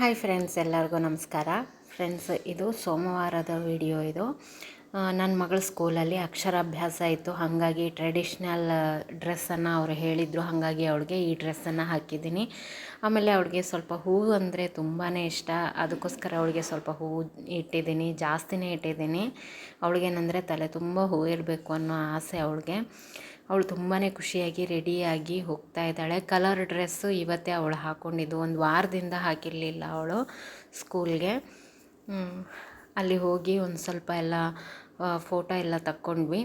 Hi friends, ಎಲ್ಲರಿಗೂ ನಮಸ್ಕಾರ. Friends, ಇದು ಸೋಮವಾರದ ವಿಡಿಯೋ ಇದು. ನನ್ನ ಮಗಳ ಸ್ಕೂಲಲ್ಲಿ ಅಕ್ಷರಾಭ್ಯಾಸ ಇತ್ತು. ಹಾಗಾಗಿ ಟ್ರೆಡಿಷ್ನಲ್ ಡ್ರೆಸ್ಸನ್ನು ಅವರು ಹೇಳಿದರು. ಹಾಗಾಗಿ ಅವಳಿಗೆ ಈ ಡ್ರೆಸ್ಸನ್ನು ಹಾಕಿದ್ದೀನಿ. ಆಮೇಲೆ ಅವಳಿಗೆ ಸ್ವಲ್ಪ ಹೂವು ಅಂದರೆ ತುಂಬಾ ಇಷ್ಟ. ಅದಕ್ಕೋಸ್ಕರ ಅವಳಿಗೆ ಸ್ವಲ್ಪ ಹೂವು ಇಟ್ಟಿದ್ದೀನಿ. ಜಾಸ್ತಿನೇ ಇಟ್ಟಿದ್ದೀನಿ. ಅವಳಿಗೇನೆಂದರೆ ತಲೆ ತುಂಬ ಹೂವು ಇರಬೇಕು ಅನ್ನೋ ಆಸೆ ಅವಳಿಗೆ. ಅವಳು ತುಂಬಾ ಖುಷಿಯಾಗಿ, ರೆಡಿಯಾಗಿ ಹೋಗ್ತಾ ಇದ್ದಾಳೆ. ಕಲರ್ ಡ್ರೆಸ್ಸು ಇವತ್ತೇ ಅವಳು ಹಾಕ್ಕೊಂಡಿದ್ದು ಒಂದು ವಾರದಿಂದ ಹಾಕಿರಲಿಲ್ಲ ಅವಳು ಸ್ಕೂಲ್ಗೆ. ಅಲ್ಲಿ ಹೋಗಿ ಒಂದು ಸ್ವಲ್ಪ ಎಲ್ಲ ಫೋಟೋ ಎಲ್ಲ ತಕ್ಕೊಂಡ್ವಿ.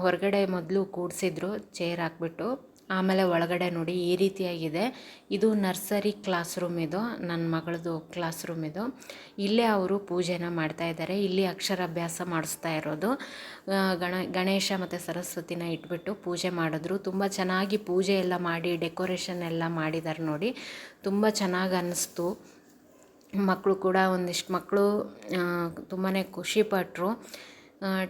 ಹೊರಗಡೆ ಮೊದಲು ಕೂಡಿಸಿದ್ರು ಚೇರ್ ಹಾಕ್ಬಿಟ್ಟು. ಆಮೇಲೆ ಒಳಗಡೆ ನೋಡಿ ಈ ರೀತಿಯಾಗಿದೆ. ಇದು ನರ್ಸರಿ ಕ್ಲಾಸ್ ರೂಮ್ ಇದು ನನ್ನ ಮಗಳದು ಕ್ಲಾಸ್ ರೂಮ್ ಇದು. ಇಲ್ಲೇ ಅವರು ಪೂಜೆನ ಮಾಡ್ತಾ ಇದ್ದಾರೆ. ಇಲ್ಲಿ ಅಕ್ಷರಾಭ್ಯಾಸ ಮಾಡಿಸ್ತಾ ಇರೋದು. ಗಣ, ಗಣೇಶ ಮತ್ತು ಸರಸ್ವತಿನ ಇಟ್ಬಿಟ್ಟು ಪೂಜೆ ಮಾಡಿದ್ರು. ತುಂಬ ಚೆನ್ನಾಗಿ ಪೂಜೆ ಎಲ್ಲ ಮಾಡಿ, ಡೆಕೋರೇಷನ್ ಎಲ್ಲ ಮಾಡಿದ್ದಾರೆ ನೋಡಿ. ತುಂಬ ಚೆನ್ನಾಗಿ ಅನ್ನಿಸ್ತು ಮಕ್ಕಳು ಕೂಡ ಒಂದಿಷ್ಟು ಮಕ್ಕಳು ತುಂಬಾ ಖುಷಿಪಟ್ಟರು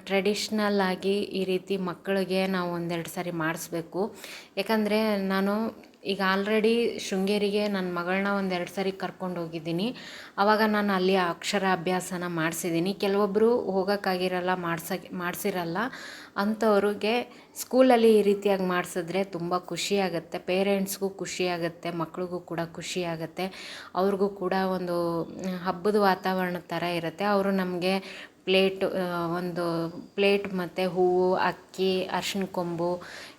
ಟ್ರೆಡಿಷ್ನಲ್ ಆಗಿ ಈ ರೀತಿ ಮಕ್ಕಳಿಗೆ ನಾವು ಒಂದೆರಡು ಸಾರಿ ಮಾಡಿಸ್ಬೇಕು. ಯಾಕಂದರೆ ನಾನು ಈಗ ಆಲ್ರೆಡಿ ಶೃಂಗೇರಿಗೆ ನನ್ನ ಮಗಳನ್ನ ಒಂದೆರಡು ಸಾರಿ ಕರ್ಕೊಂಡು ಹೋಗಿದ್ದೀನಿ. ಆವಾಗ ನಾನು ಅಲ್ಲಿ ಅಕ್ಷರ ಅಭ್ಯಾಸನ ಮಾಡಿಸಿದ್ದೀನಿ. ಕೆಲವೊಬ್ಬರು ಹೋಗೋಕ್ಕಾಗಿರಲ್ಲ ಮಾಡ್ಸಕ್ಕೆ ಮಾಡಿಸಿರಲ್ಲ. ಅಂಥವ್ರಿಗೆ ಸ್ಕೂಲಲ್ಲಿ ಈ ರೀತಿಯಾಗಿ ಮಾಡಿಸಿದ್ರೆ ತುಂಬ ಖುಷಿಯಾಗುತ್ತೆ. ಪೇರೆಂಟ್ಸ್ಗೂ ಖುಷಿಯಾಗುತ್ತೆ, ಮಕ್ಳಿಗೂ ಕೂಡ ಖುಷಿಯಾಗುತ್ತೆ. ಅವ್ರಿಗೂ ಕೂಡ ಒಂದು ಹಬ್ಬದ ವಾತಾವರಣ ಥರ ಇರುತ್ತೆ. ಅವರು ನಮಗೆ ಪ್ಲೇಟ್ ಒಂದು ಪ್ಲೇಟ್ ಮತ್ತು ಹೂವು, ಅಕ್ಕಿ, ಅರ್ಶಿನ ಕೊಂಬು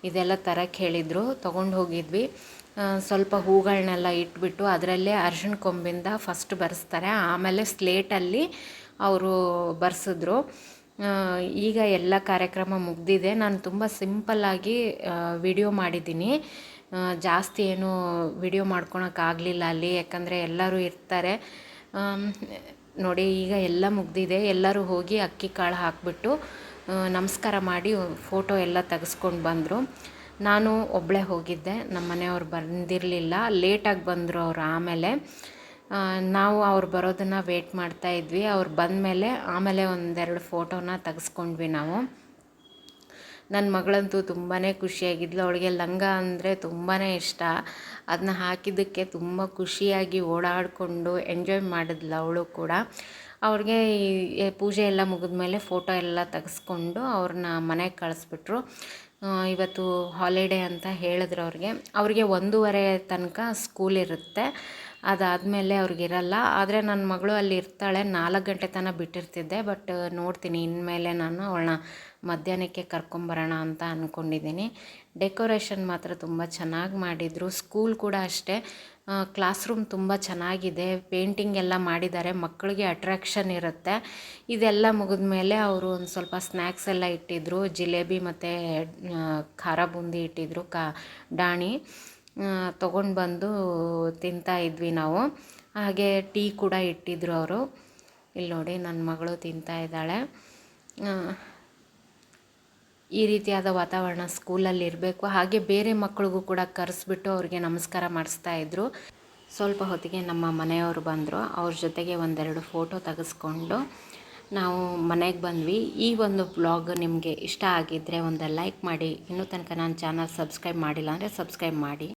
ಇದೆಲ್ಲ ತರಕ್ಕೆ ಹೇಳಿದರು. ತೊಗೊಂಡು ಹೋಗಿದ್ವಿ. ಸ್ವಲ್ಪ ಹೂಗಳನ್ನೆಲ್ಲ ಇಟ್ಬಿಟ್ಟು ಅದರಲ್ಲೇ ಅರ್ಶಿನ ಕೊಂಬಿಂದ ಫಸ್ಟ್ ಬರೆಸ್ತಾರೆ. ಆಮೇಲೆ ಸ್ಲೇಟಲ್ಲಿ ಅವರು ಬರೆಸಿದ್ರು. ಈಗ ಎಲ್ಲ ಕಾರ್ಯಕ್ರಮ ಮುಗಿದಿದೆ. ನಾನು ತುಂಬ ಸಿಂಪಲ್ಲಾಗಿ ವಿಡಿಯೋ ಮಾಡಿದ್ದೀನಿ. ಜಾಸ್ತಿ ಏನು ವಿಡಿಯೋ ಮಾಡ್ಕೊಳಕ್ಕಾಗಲಿಲ್ಲ ಅಲ್ಲಿ, ಯಾಕಂದರೆ ಎಲ್ಲರೂ ಇರ್ತಾರೆ. ನೋಡಿ, ಈಗ ಎಲ್ಲ ಮುಗಿದಿದೆ. ಎಲ್ಲರೂ ಹೋಗಿ ಅಕ್ಕಿ ಕಾಳು ಹಾಕಿಬಿಟ್ಟು ನಮಸ್ಕಾರ ಮಾಡಿ ಫೋಟೋ ಎಲ್ಲ ತೆಗೆಸ್ಕೊಂಡು ಬಂದರು. ನಾನು ಒಬ್ಬಳೇ ಹೋಗಿದ್ದೆ. ನಮ್ಮ ಮನೆಯವ್ರು ಬಂದಿರಲಿಲ್ಲ ಲೇಟಾಗಿ ಬಂದರು ಅವರು ಆಮೇಲೆ. ನಾವು ಅವ್ರು ಬರೋದನ್ನು ವೇಟ್ ಮಾಡ್ತಾ ಇದ್ವಿ. ಅವ್ರು ಬಂದಮೇಲೆ ಆಮೇಲೆ ಒಂದೆರಡು ಫೋಟೋನ ತೆಗೆಸ್ಕೊಂಡ್ವಿ ನಾವು. ನನ್ನ ಮಗಳಂತೂ ತುಂಬಾ ಖುಷಿಯಾಗಿದ್ಲು. ಅವಳಿಗೆ ಲಂಗ ಅಂದರೆ ತುಂಬಾ ಇಷ್ಟ. ಅದನ್ನ ಹಾಕಿದ್ದಕ್ಕೆ ತುಂಬ ಖುಷಿಯಾಗಿ ಓಡಾಡಿಕೊಂಡು ಎಂಜಾಯ್ ಮಾಡಿದ್ಲು ಅವಳು ಕೂಡ. ಅವ್ರಿಗೆ ಈ ಪೂಜೆ ಎಲ್ಲ ಮುಗಿದ್ಮೇಲೆ ಫೋಟೋ ಎಲ್ಲ ತೆಗೆಸ್ಕೊಂಡು ಅವ್ರನ್ನ ಮನೆಗೆ ಕಳಿಸ್ಬಿಟ್ರು. ಇವತ್ತು ಹಾಲಿಡೇ ಅಂತ ಹೇಳಿದ್ರು ಅವ್ರಿಗೆ. ಅವ್ರಿಗೆ ಒಂದೂವರೆ ತನಕ ಸ್ಕೂಲ್ ಇರುತ್ತೆ. ಅದಾದಮೇಲೆ ಅವ್ರಿಗಿರಲ್ಲ. ಆದರೆ ನನ್ನ ಮಗಳು ಅಲ್ಲಿ ಇರ್ತಾಳೆ. ನಾಲ್ಕು ಗಂಟೆ ತನಕ ಬಿಟ್ಟಿರ್ತಿದ್ದೆ. ಬಟ್ ನೋಡ್ತೀನಿ. ಇನ್ಮೇಲೆ ನಾನು ಅವಳನ್ನ ಮಧ್ಯಾಹ್ನಕ್ಕೆ ಕರ್ಕೊಂಬರೋಣ ಅಂತ ಅಂದ್ಕೊಂಡಿದ್ದೀನಿ ಡೆಕೋರೇಷನ್ ಮಾತ್ರ ತುಂಬ ಚೆನ್ನಾಗಿ ಮಾಡಿದರು. ಸ್ಕೂಲ್ ಕೂಡ ಅಷ್ಟೇ. ಕ್ಲಾಸ್ ರೂಮ್ ತುಂಬ ಚೆನ್ನಾಗಿದೆ. ಪೇಂಟಿಂಗ್ ಎಲ್ಲ ಮಾಡಿದ್ದಾರೆ. ಮಕ್ಕಳಿಗೆ ಅಟ್ರ್ಯಾಕ್ಷನ್ ಇರುತ್ತೆ. ಇದೆಲ್ಲ ಮುಗಿದ ಮೇಲೆ ಅವರು ಒಂದು ಸ್ವಲ್ಪ ಸ್ನ್ಯಾಕ್ಸ್ ಎಲ್ಲ ಇಟ್ಟಿದ್ರು. ಜಿಲೇಬಿ ಮತ್ತು ಖಾರ ಬೂಂದಿ ಇಟ್ಟಿದ್ರು. ಕಾ, ಡಾಣಿ. ತೊಗೊಂಡು ಬಂದು ತಿಂತಾ ಇದ್ವಿ ನಾವು. ಹಾಗೆ ಟೀ ಕೂಡ ಇಟ್ಟಿದ್ದರು ಅವರು. ಇಲ್ಲಿ ನೋಡಿ ನನ್ನ ಮಗಳು ತಿಂತಾ ಇದ್ದಾಳೆ. ಈ ರೀತಿಯಾದ ವಾತಾವರಣ ಸ್ಕೂಲಲ್ಲಿ ಇರಬೇಕು. ಹಾಗೆ ಬೇರೆ ಮಕ್ಕಳಿಗೂ ಕೂಡ ಕರೆಸ್ಬಿಟ್ಟು ಅವ್ರಿಗೆ ನಮಸ್ಕಾರ ಮಾಡಿಸ್ತಾ ಇದ್ದರು ಸ್ವಲ್ಪ ಹೊತ್ತಿಗೆ ನಮ್ಮ ಮನೆಯವರು ಬಂದರು. ಅವ್ರ ಜೊತೆಗೆ ಒಂದೆರಡು ಫೋಟೋ ತೆಗೆಸ್ಕೊಂಡು ನಾವು ಮನೆಗೆ ಬಂದ್ವಿ. ಈ ಒಂದು ಬ್ಲಾಗ್ ನಿಮಗೆ ಇಷ್ಟ ಆಗಿದ್ದರೆ ಒಂದು ಲೈಕ್ ಮಾಡಿ. ಇನ್ನೂ ತನಕ ನಾನು ಚಾನಲ್ ಸಬ್ಸ್ಕ್ರೈಬ್ ಮಾಡಿಲ್ಲ ಅಂದರೆ ಸಬ್ಸ್ಕ್ರೈಬ್ ಮಾಡಿ.